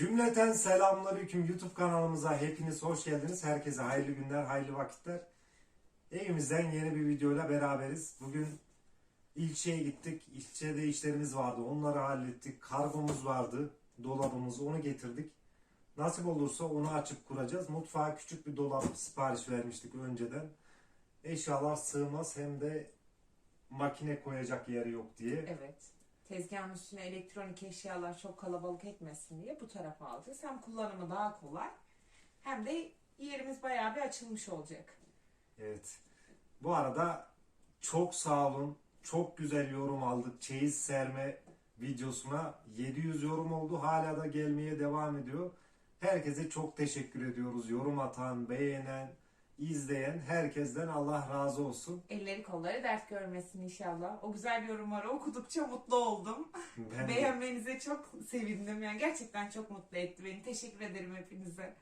Cümleten selamünaleyküm YouTube kanalımıza hepiniz hoş geldiniz. Herkese hayırlı günler, hayırlı vakitler. Evimizden yeni bir videoyla beraberiz. Bugün ilçeye gittik. İlçede işlerimiz vardı. Onları hallettik. Kargomuz vardı. Dolabımız onu getirdik. Nasip olursa onu açıp kuracağız. Mutfağa küçük bir dolap sipariş vermiştik önceden. Eşyalar sığmaz hem de makine koyacak yeri yok diye. Evet. Tezgahın üstüne elektronik eşyalar çok kalabalık etmesin diye bu tarafa alacağız. Hem kullanımı daha kolay hem de yerimiz bayağı bir açılmış olacak. Evet. Bu arada çok sağ olun. Çok güzel yorum aldık. Çeyiz serme videosuna 700 yorum oldu. Hala da gelmeye devam ediyor. Herkese çok teşekkür ediyoruz. Yorum atan, beğenen, izleyen herkesten Allah razı olsun. Elleri kolları dert görmesin inşallah. O güzel yorumları okudukça mutlu oldum. Ben de- Beğenmenize çok sevindim. Yani gerçekten çok mutlu etti beni. Teşekkür ederim hepinize.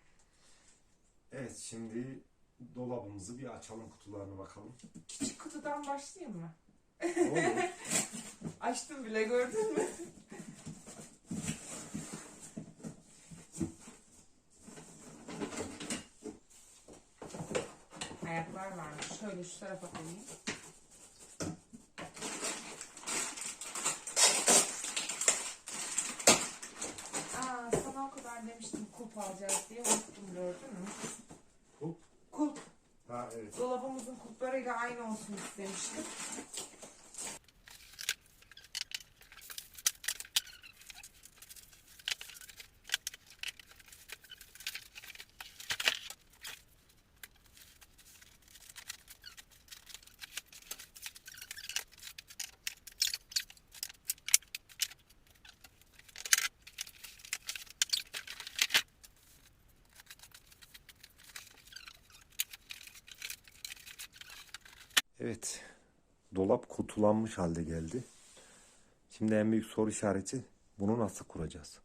Evet şimdi dolabımızı bir açalım kutularını bakalım. Küçük kutudan başlayayım mı? Olur. Açtım bile gördün mü? Ayaklar varmış. Şöyle şu tarafa koyayım. Aa, sana o kadar demiştim kulp alacağız diye unuttum gördün mü? Kulp? Kulp. ha evet. Dolabımızın kulplarıyla aynı olsun istemiştim. Evet. Dolap kutulanmış halde geldi. Şimdi en büyük soru işareti bunu nasıl kuracağız?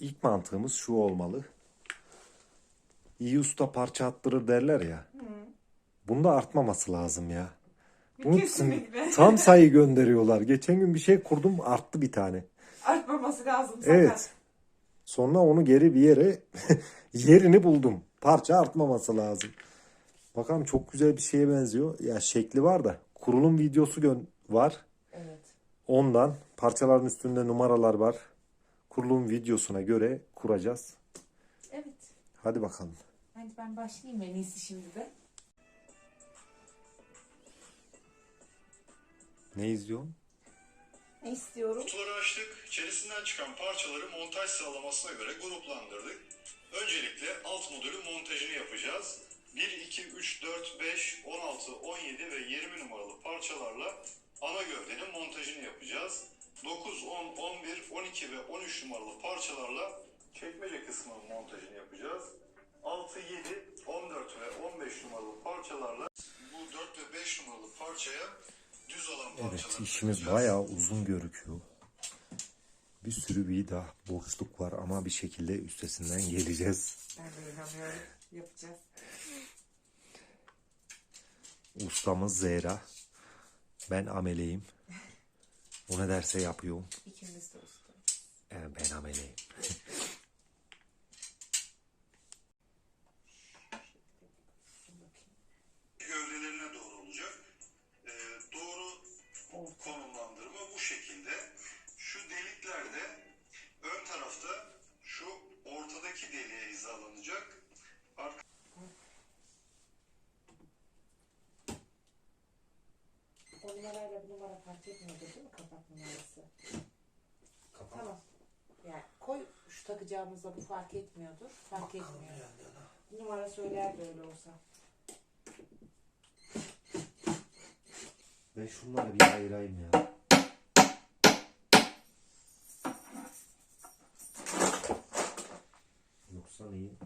İlk mantığımız şu olmalı. İyi usta parça attırır derler ya. Bunda artmaması lazım ya. Bunu Kesinlikle. tam sayı gönderiyorlar. Geçen gün bir şey kurdum arttı bir tane. Artmaması lazım zaten. Evet. Sonra onu geri bir yere yerini buldum. Parça artmaması lazım. Bakalım çok güzel bir şeye benziyor. Ya şekli var da kurulum videosu var. Evet. Ondan parçaların üstünde numaralar var. Kurulum videosuna göre kuracağız. Evet. Hadi bakalım. Hadi ben başlayayım en iyisi şimdi de. Ne izliyorsun? Ne istiyorum? Kutuları açtık. İçerisinden çıkan parçaları montaj sıralamasına göre gruplandırdık. Öncelikle alt modülün montajını yapacağız. 1, 2, 3, 4, 5, 16, 17 ve 20 numaralı parçalarla ana gövdenin montajını yapacağız. 9, 10, 11, 12 ve 13 numaralı parçalarla çekmece kısmının montajını yapacağız. 6, 7, 14 ve 15 numaralı parçalarla bu 4 ve 5 numaralı parçaya düz olan Evet parçaları işimiz bayağı uzun görüküyor. Bir sürü bir daha boşluk var ama bir şekilde üstesinden geleceğiz. Ben de inanıyorum. Yapacağız. Ustamız Zehra. Ben ameleyim. O ne derse yapıyorum. İkimiz de usta. Ee, ben ameleyim. numara fark etmiyordu değil mi kapak numarası? Tamam. Yani koy şu takacağımızda bu fark etmiyordur. Fark etmiyor. Numara söyler de öyle olsa. Ben şunları bir ayırayım ya. Yoksa neyin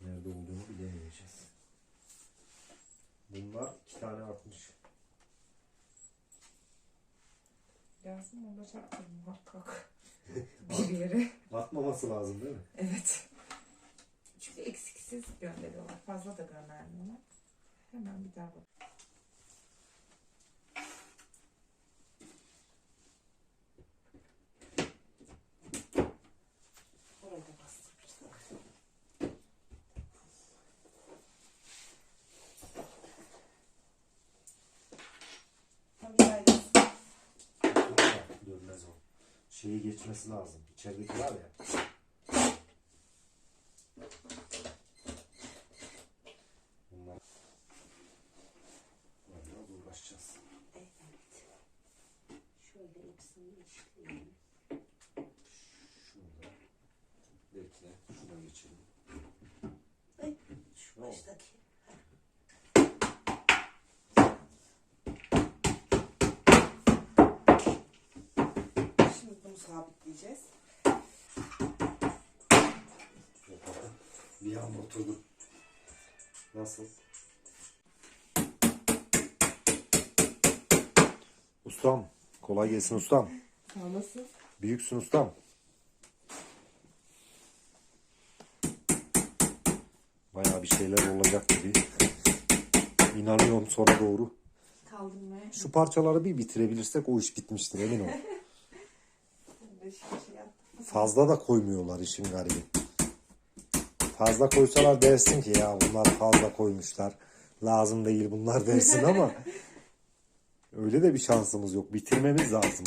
nerede olduğunu bilemeyeceğiz. Bunlar iki tane artmış. Lazım olacaktır muhakkak. Bir yere. Batmaması lazım değil mi? Evet. Çünkü eksiksiz gönderiyorlar. Fazla da göndermiyorlar. Hemen bir daha bak. Geçmesi lazım. İçerideki var ya. Bunlar Bunlarla uğraşacağız. Evet. Şöyle hepsini eşitleyelim. Şurada. Bekle. Şuna geçelim. Ay, şu baştaki. Şimdi bunu sabitleyeceğiz. Bir anda oturdum. Nasıl? Ustam. Kolay gelsin ustam. Sağ olasın. Büyüksün ustam. Bayağı bir şeyler olacak gibi. İnanıyorum sonra doğru. Kaldırmaya. Şu parçaları bir bitirebilirsek o iş bitmiştir emin ol. Fazla da koymuyorlar işin garibi. Fazla koysalar dersin ki ya bunlar fazla koymuşlar. Lazım değil bunlar dersin ama öyle de bir şansımız yok. Bitirmemiz lazım.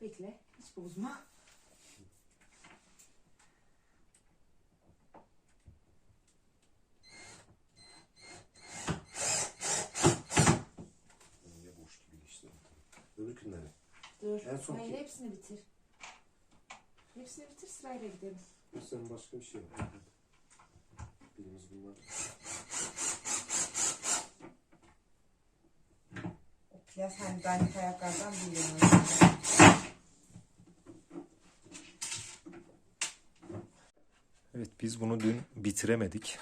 Bekle. Hiç bozma. Niye boş gibi işte. Öbür günleri. Dur. En son Hayır ki- hepsini bitir. Hepsini bitir sırayla gidelim. Senin başka bir şey yok. Birimiz bunlar. O plas hani dandik ayaklardan biri. Evet biz bunu dün bitiremedik.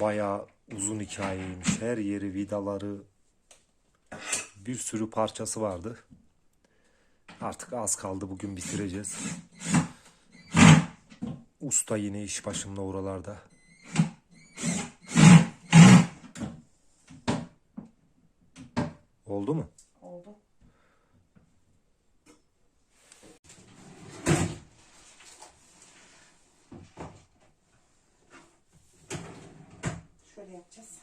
Bayağı uzun hikayeymiş. Her yeri vidaları bir sürü parçası vardı. Artık az kaldı bugün bitireceğiz. Usta yine iş başımda oralarda. Oldu mu? Oldu. Şöyle yapacağız.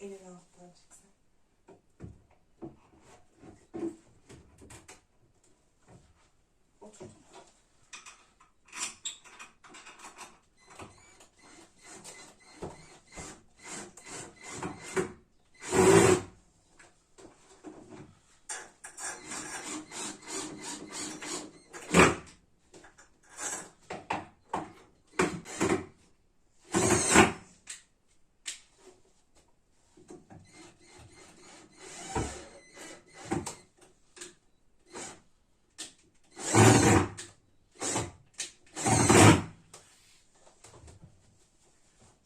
Elini alttan çıksın. Otur.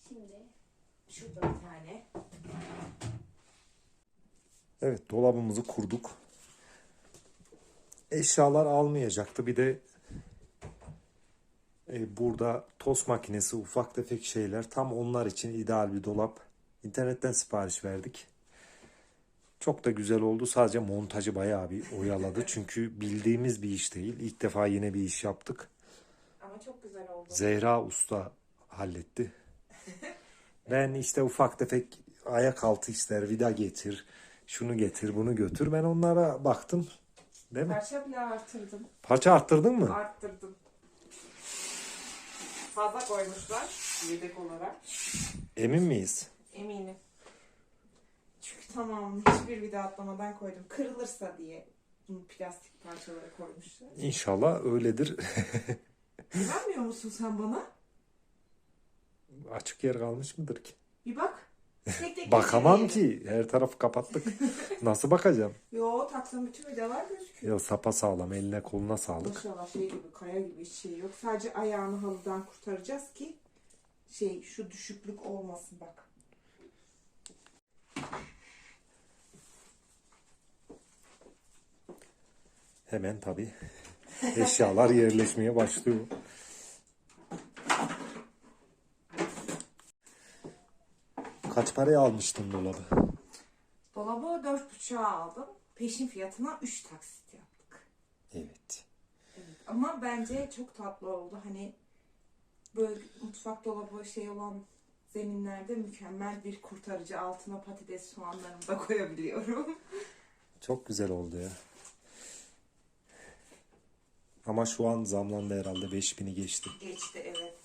Şimdi şurada bir tane. Evet dolabımızı kurduk. Eşyalar almayacaktı. Bir de e, burada tost makinesi, ufak tefek şeyler tam onlar için ideal bir dolap. İnternetten sipariş verdik. Çok da güzel oldu. Sadece montajı bayağı bir oyaladı. Çünkü bildiğimiz bir iş değil. İlk defa yine bir iş yaptık. Ama çok güzel oldu. Zehra Usta halletti. Ben işte ufak tefek ayak altı işler, vida getir, şunu getir, bunu götür. Ben onlara baktım. Değil mi? Parça bile artırdım. Parça arttırdın mı? Arttırdım. Fazla koymuşlar yedek olarak. Emin miyiz? Eminim. Çünkü tamamını hiçbir vida atlamadan koydum. Kırılırsa diye plastik parçalara koymuşlar. İnşallah öyledir. Güvenmiyor musun sen bana? Açık yer kalmış mıdır ki? Bir bak. Tek tek Bakamam ki. Her tarafı kapattık. Nasıl bakacağım? Yo taksam bütün vidalar gözüküyor. Ya sapa sağlam. Eline koluna sağlık. Maşallah şey gibi kaya gibi hiç şey yok. Sadece ayağını halıdan kurtaracağız ki şey şu düşüklük olmasın bak. Hemen tabii eşyalar yerleşmeye başlıyor. Kaç paraya almıştın dolabı? Dolabı dört buçuğa aldım. Peşin fiyatına 3 taksit yaptık. Evet. Evet. Ama bence çok tatlı oldu. Hani böyle mutfak dolabı şey olan zeminlerde mükemmel bir kurtarıcı altına patates soğanlarımı da koyabiliyorum. Çok güzel oldu ya. Ama şu an zamlandı herhalde 5000'i geçti. Geçti evet.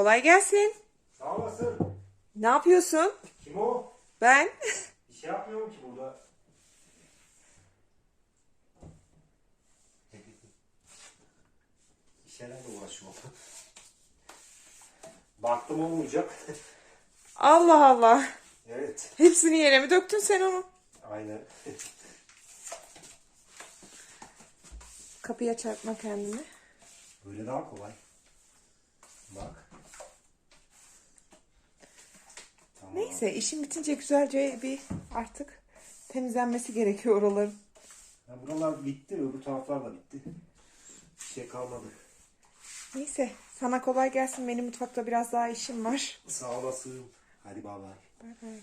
Kolay gelsin. Sağ olasın. Ne yapıyorsun? Kim o? Ben. Bir şey yapmıyorum ki burada. Bir şeylerle uğraşıyorum. Baktım olmayacak. Allah Allah. evet. Hepsini yere mi döktün sen onu? Aynen. Kapıya çarpma kendini. Böyle daha kolay. Bak. Tamam. Neyse işim bitince güzelce bir artık temizlenmesi gerekiyor oraların. Ya buralar bitti, öbür taraflar da bitti. Bir şey kalmadı. Neyse sana kolay gelsin. Benim mutfakta biraz daha işim var. Sağ olasın. Hadi bay bay. Bay bay.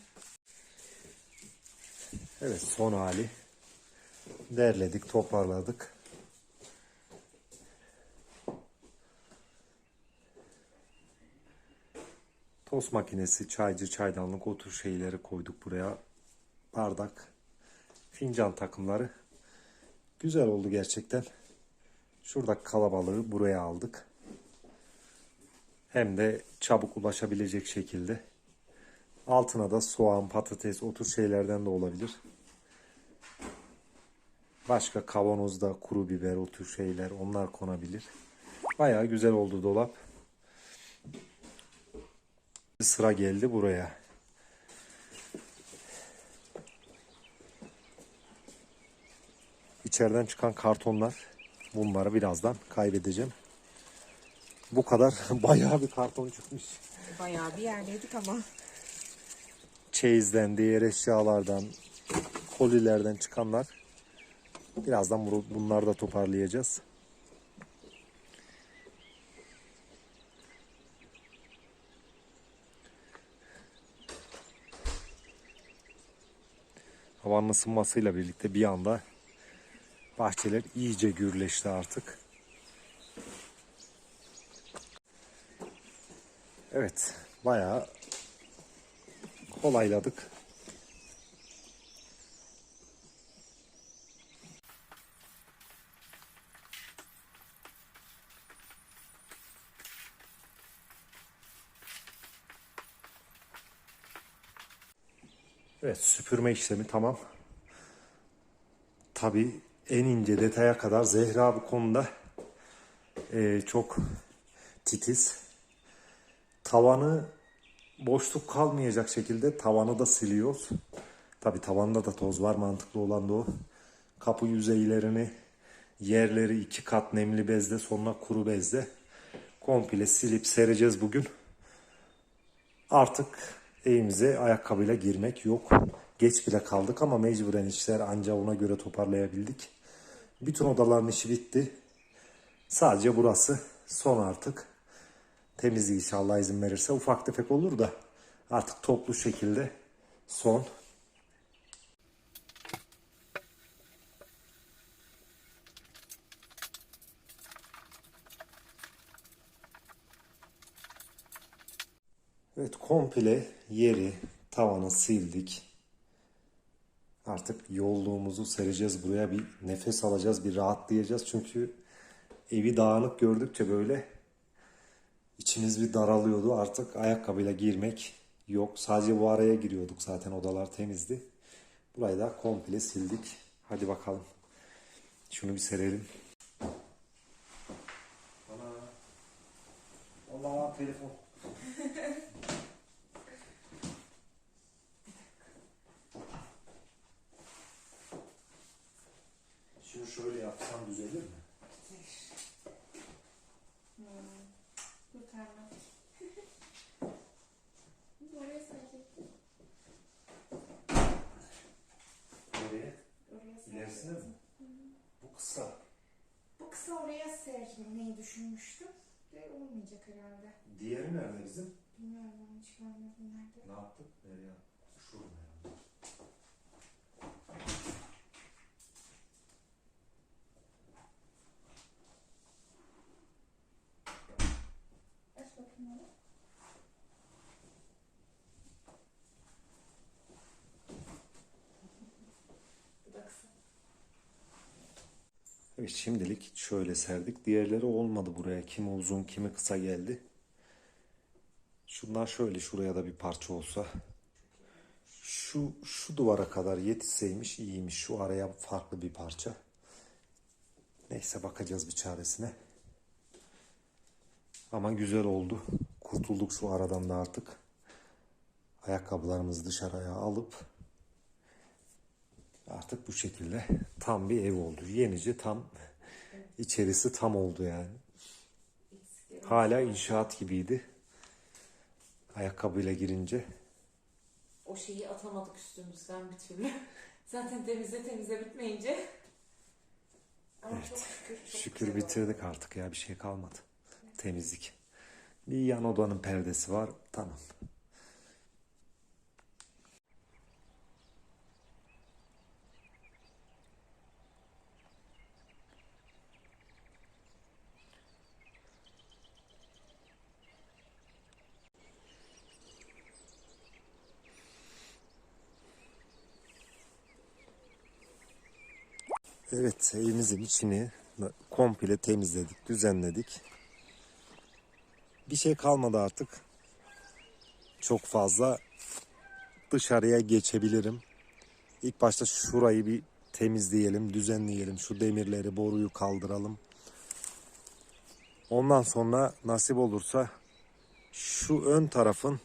Evet son hali. Derledik, toparladık. Tost makinesi, çaycı, çaydanlık, o tür şeyleri koyduk buraya. Bardak, fincan takımları. Güzel oldu gerçekten. Şurada kalabalığı buraya aldık. Hem de çabuk ulaşabilecek şekilde. Altına da soğan, patates, o tür şeylerden de olabilir. Başka kavanozda kuru biber, o tür şeyler onlar konabilir. Bayağı güzel oldu dolap. Sıra geldi buraya. İçeriden çıkan kartonlar. Bunları birazdan kaybedeceğim. Bu kadar bayağı bir karton çıkmış. Bayağı bir yerleydik ama. çeyizden, diğer eşyalardan, kolilerden çıkanlar. Birazdan bu- bunları da toparlayacağız. Havanın ısınmasıyla birlikte bir anda bahçeler iyice gürleşti artık. Evet, bayağı kolayladık. Evet süpürme işlemi tamam. Tabi en ince detaya kadar Zehra bu konuda eee, çok titiz. Tavanı boşluk kalmayacak şekilde tavanı da siliyoruz. Tabi tavanda da toz var mantıklı olan da o. Kapı yüzeylerini yerleri iki kat nemli bezle sonra kuru bezle komple silip sereceğiz bugün. Artık evimize ayakkabıyla girmek yok. Geç bile kaldık ama mecburen işler anca ona göre toparlayabildik. Bütün odaların işi bitti. Sadece burası son artık. Temizliği inşallah izin verirse ufak tefek olur da artık toplu şekilde son. Evet komple yeri, tavanı sildik. Artık yolluğumuzu sereceğiz buraya bir nefes alacağız, bir rahatlayacağız. Çünkü evi dağınık gördükçe böyle içimiz bir daralıyordu. Artık ayakkabıyla girmek yok. Sadece bu araya giriyorduk zaten odalar temizdi. Burayı da komple sildik. Hadi bakalım. Şunu bir serelim. Ana. Allah telefon. Şunu şöyle yapsam düzelir mi? Kurtarma. Oraya sadece. Nereye? Oraya sadece. İlerisine mi? Bu kısa. Kısa oraya sermeyi düşünmüştüm. De olmayacak herhalde. Diğeri nerede bizim? Bilmiyorum ben hiç görmedim nerede. Ne yaptık? Nereye? Şuraya. Şimdilik şöyle serdik. Diğerleri olmadı buraya. Kimi uzun kimi kısa geldi. Şunlar şöyle şuraya da bir parça olsa. Şu şu duvara kadar yetişseymiş iyiymiş. Şu araya farklı bir parça. Neyse bakacağız bir çaresine. Ama güzel oldu. Kurtulduk şu aradan da artık. Ayakkabılarımızı dışarıya alıp Artık bu şekilde tam bir ev oldu. Yenice tam içerisi tam oldu yani. Hala inşaat gibiydi. Ayakkabıyla girince. O şeyi atamadık üstümüzden bir türlü. Zaten temizle temizle bitmeyince. Ama çok şükür. Çok Şükür güzel oldu. bitirdik artık ya bir şey kalmadı. Temizlik. Bir yan odanın perdesi var. Tamam. Evet evimizin içini komple temizledik, düzenledik. Bir şey kalmadı artık. Çok fazla dışarıya geçebilirim. İlk başta şurayı bir temizleyelim, düzenleyelim. Şu demirleri, boruyu kaldıralım. Ondan sonra nasip olursa şu ön tarafın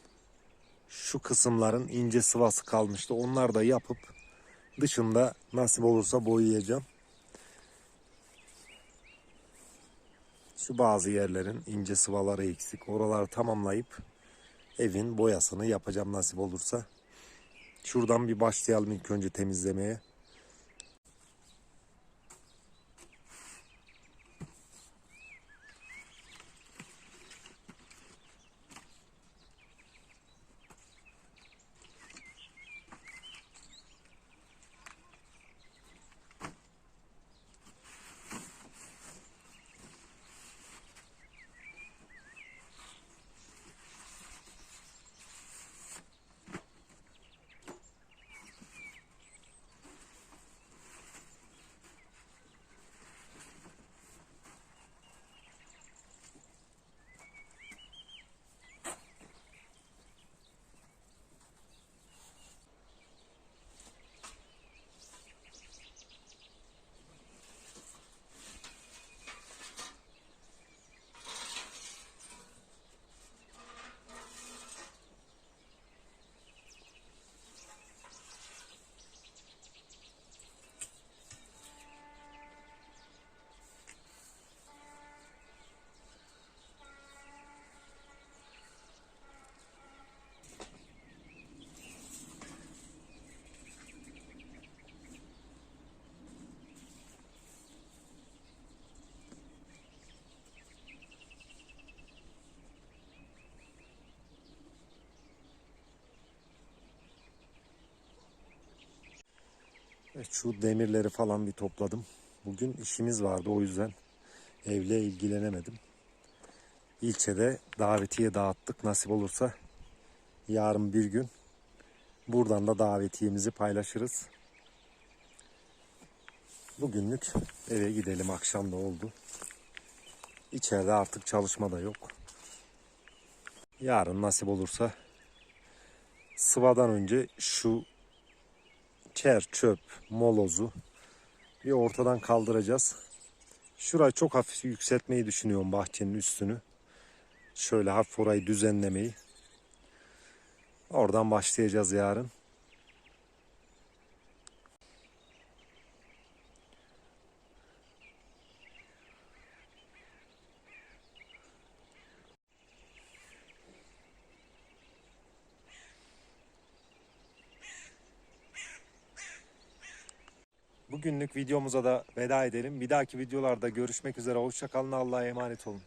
şu kısımların ince sıvası kalmıştı. Onlar da yapıp dışında nasip olursa boyayacağım. Şu bazı yerlerin ince sıvaları eksik. Oraları tamamlayıp evin boyasını yapacağım nasip olursa. Şuradan bir başlayalım ilk önce temizlemeye. Evet, şu demirleri falan bir topladım. Bugün işimiz vardı o yüzden evle ilgilenemedim. İlçede davetiye dağıttık. Nasip olursa yarın bir gün buradan da davetiyemizi paylaşırız. Bugünlük eve gidelim. Akşam da oldu. İçeride artık çalışma da yok. Yarın nasip olursa sıvadan önce şu çer, çöp, molozu bir ortadan kaldıracağız. Şurayı çok hafif yükseltmeyi düşünüyorum bahçenin üstünü. Şöyle hafif orayı düzenlemeyi. Oradan başlayacağız yarın. Bugünlük videomuza da veda edelim. Bir dahaki videolarda görüşmek üzere. Hoşçakalın. Allah'a emanet olun.